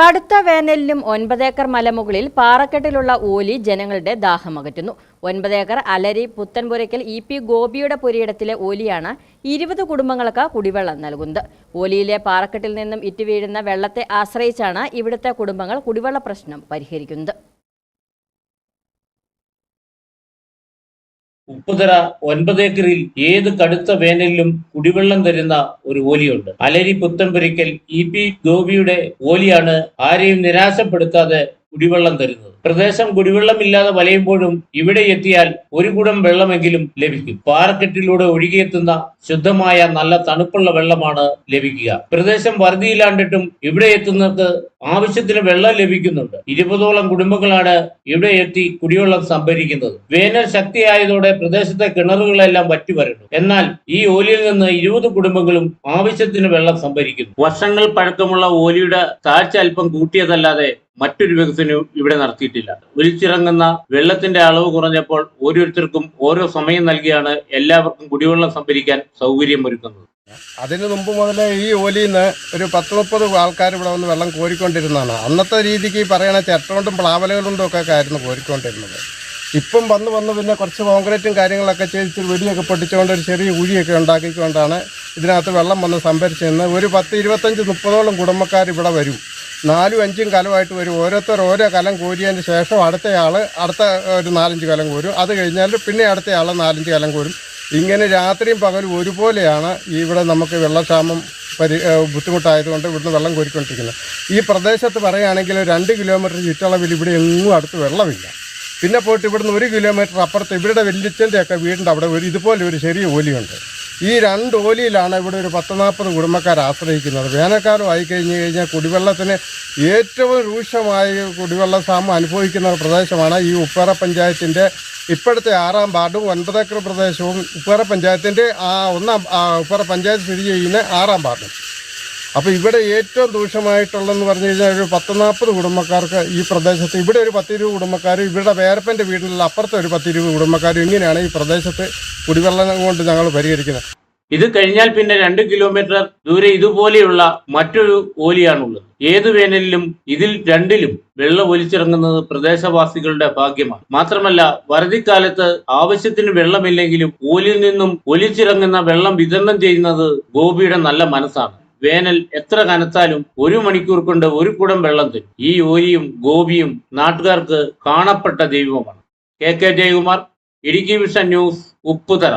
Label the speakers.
Speaker 1: കടുത്ത വേനലിലും ഒൻപതേക്കർ മലമുകളിൽ പാറക്കെട്ടിലുള്ള ഓലി ജനങ്ങളുടെ ദാഹമകറ്റുന്നു ഒൻപതേക്കർ അലരി പുത്തൻപുരയ്ക്കൽ ഇ പി ഗോപിയുടെ പുരയിടത്തിലെ ഓലിയാണ് ഇരുപത് കുടുംബങ്ങൾക്ക് കുടിവെള്ളം നൽകുന്നത്. ഓലിയിലെ പാറക്കെട്ടിൽ നിന്നും ഇറ്റുവീഴുന്ന വെള്ളത്തെ ആശ്രയിച്ചാണ് ഇവിടുത്തെ കുടുംബങ്ങൾ കുടിവെള്ള പ്രശ്നം പരിഹരിക്കുന്നത്.
Speaker 2: ഉപ്പുതറ ഒൻപതേക്കറിൽ ഏത് കടുത്ത വേനലിലും കുടിവെള്ളം തരുന്ന ഒരു ഓലിയുണ്ട്. അലരി പുത്തൻപുരിക്കൽ ഇ പി ഗോപിയുടെ ഓലിയാണ് ആരെയും നിരാശപ്പെടുത്താതെ കുടിവെള്ളം തരുന്നത്. പ്രദേശം കുടിവെള്ളമില്ലാതെ വലയുമ്പോഴും ഇവിടെ എത്തിയാൽ ഒരു കുടം വെള്ളമെങ്കിലും ലഭിക്കും. പാറക്കെട്ടിലൂടെ ഒഴുകിയെത്തുന്ന ശുദ്ധമായ നല്ല തണുപ്പുള്ള വെള്ളമാണ് ലഭിക്കുക. പ്രദേശം വറുതിയിലാണ്ടിട്ടും ഇവിടെ എത്തുന്നവർക്ക് ആവശ്യത്തിന് വെള്ളം ലഭിക്കുന്നുണ്ട്. ഇരുപതോളം കുടുംബങ്ങളാണ് ഇവിടെ എത്തി കുടിവെള്ളം സംഭരിക്കുന്നത്. വേനൽ ശക്തിയായതോടെ പ്രദേശത്തെ കിണറുകളെല്ലാം വറ്റി വരുന്നു എന്നാൽ ഈ ഓലിയിൽ നിന്ന് ഇരുപത് കുടുംബങ്ങളും ആവശ്യത്തിന് വെള്ളം സംഭരിക്കുന്നു. വർഷങ്ങൾ പഴക്കമുള്ള ഓലിയുടെ താഴ്ച അല്പം കൂട്ടിയതല്ലാതെ മറ്റൊരു വികസനവും ഇവിടെ നടത്തിയിട്ടില്ല ഒലിച്ചിറങ്ങുന്ന വെള്ളത്തിന്റെ അളവ് കുറഞ്ഞപ്പോൾ ഓരോരുത്തർക്കും ഓരോ സമയം നൽകിയാണ് എല്ലാവർക്കും കുടിവെള്ളം സംഭരിക്കാൻ സൗകര്യം ഒരുക്കുന്നത്
Speaker 3: അതിനു മുമ്പ് മുതലേ ഈ ഓലിയിൽ നിന്ന് ഒരു പത്ത് മുപ്പത് ആൾക്കാർ ഇവിടെ വന്ന് വെള്ളം കോരിക്കൊണ്ടിരുന്നതാണ്. അന്നത്തെ രീതിക്ക് പറയണ ചിരട്ടകൊണ്ടും പ്ലാവലകളുണ്ടും ഒക്കെ ആയിരുന്നു കോരിക്കൊണ്ടിരുന്നത്. ഇപ്പം വന്ന് വന്ന് പിന്നെ കുറച്ച് കോൺക്രീറ്റും കാര്യങ്ങളൊക്കെ ചെയ്ത് വെടിയൊക്കെ പൊട്ടിച്ചുകൊണ്ട് ഒരു ചെറിയ കുഴിയൊക്കെ ഉണ്ടാക്കിക്കൊണ്ടാണ് ഇതിനകത്ത് വെള്ളം വന്ന് സംഭരിച്ചിരുന്നത്. ഒരു പത്ത് ഇരുപത്തഞ്ച് മുപ്പതോളം കുടുംബക്കാർ ഇവിടെ വരും. നാലും അഞ്ചും കലമായിട്ട് വരും. ഓരോരുത്തർ ഓരോ കലം കോരിയതിന് ശേഷം അടുത്തയാൾ അടുത്ത ഒരു നാലഞ്ച് കലം കോരും. അത് കഴിഞ്ഞാൽ പിന്നെ അടുത്തയാൾ നാലഞ്ച് കലം കോരും. ഇങ്ങനെ രാത്രിയും പകലും ഒരുപോലെയാണ് ഇവിടെ നമുക്ക് വെള്ളക്ഷാമം പരി ബുദ്ധിമുട്ടായതുകൊണ്ട് ഇവിടുന്ന് വെള്ളം കോരിക്കൊണ്ടിരിക്കുന്നത്. ഈ പ്രദേശത്ത് പറയുകയാണെങ്കിൽ രണ്ട് കിലോമീറ്റർ ചുറ്റളവിൽ ഇവിടെ എങ്ങും അടുത്ത് വെള്ളമില്ല. പിന്നെ പോയിട്ട് ഇവിടുന്ന് ഒരു കിലോമീറ്റർ അപ്പുറത്ത് ഇവരുടെ വെല്ലിച്ചന്റെയൊക്കെ വീടിന്റെ അവിടെ ഒരു ഇതുപോലെ ഒരു ചെറിയ ഓലിയുണ്ട്. ഈ രണ്ട് ഓലിയിലാണ് ഇവിടെ ഒരു പത്ത് നാൽപ്പത് കുടുംബക്കാർ ആശ്രയിക്കുന്നത്. വേനൽക്കാലം ആയി കഴിഞ്ഞ് കഴിഞ്ഞാൽ കുടിവെള്ളത്തിന് ഏറ്റവും രൂക്ഷമായ കുടിവെള്ള ക്ഷാമം അനുഭവിക്കുന്ന പ്രദേശമാണ് ഈ ഉപ്പേറ പഞ്ചായത്തിന്റെ ഇപ്പോഴത്തെ ആറാം വാർഡും ഒൻപതേക്കർ പ്രദേശവും ഉപ്പേറ പഞ്ചായത്തിന്റെ ആ ഒന്നാം ഉപ്പേറ പഞ്ചായത്ത് സ്ഥിതി ചെയ്യുന്ന ആറാം വാർഡും. അപ്പോൾ ഇവിടെ ഏറ്റവും ദൂഷമായിട്ടുള്ളതെന്ന് പറഞ്ഞു കഴിഞ്ഞാൽ ഒരു പത്ത് നാൽപ്പത് കുടുംബക്കാർക്ക് ഈ പ്രദേശത്ത് ഇവിടെ ഒരു പത്തിരുപത് കുടുംബക്കാർ ഇവിടെ വേരപ്പന്റെ വീട്ടിലുള്ള അപ്പുറത്തെ ഒരു പത്തിരുപത് കുടുംബക്കാർ ഇങ്ങനെയാണ് ഈ പ്രദേശത്ത് കുടിവെള്ളം കൊണ്ട് ഞങ്ങൾ പരിഹരിക്കുന്നത്.
Speaker 2: ഇത് കഴിഞ്ഞാൽ പിന്നെ രണ്ട് കിലോമീറ്റർ ദൂരെ ഇതുപോലെയുള്ള മറ്റൊരു ഓലിയാണുള്ളത്. ഏതു വേനലിലും ഇതിൽ രണ്ടിലും വെള്ളം ഒലിച്ചിറങ്ങുന്നത് പ്രദേശവാസികളുടെ ഭാഗ്യമാണ്. മാത്രമല്ല വറുതിക്കാലത്ത് ആവശ്യത്തിന് വെള്ളമില്ലെങ്കിലും ഓലിൽ നിന്നും ഒലിച്ചിറങ്ങുന്ന വെള്ളം വിതരണം ചെയ്യുന്നത് ഗോപിയുടെ നല്ല മനസ്സാണ്. വേനൽ എത്ര കനത്താലും ഒരു മണിക്കൂർ കൊണ്ട് ഒരു കുടം വെള്ളം തരും. ഈ ഓരിയും ഗോപിയും നാട്ടുകാർക്ക് കാണപ്പെട്ട ദൈവമാണ്. K K Jayakumar Idukki vision news Upputhara.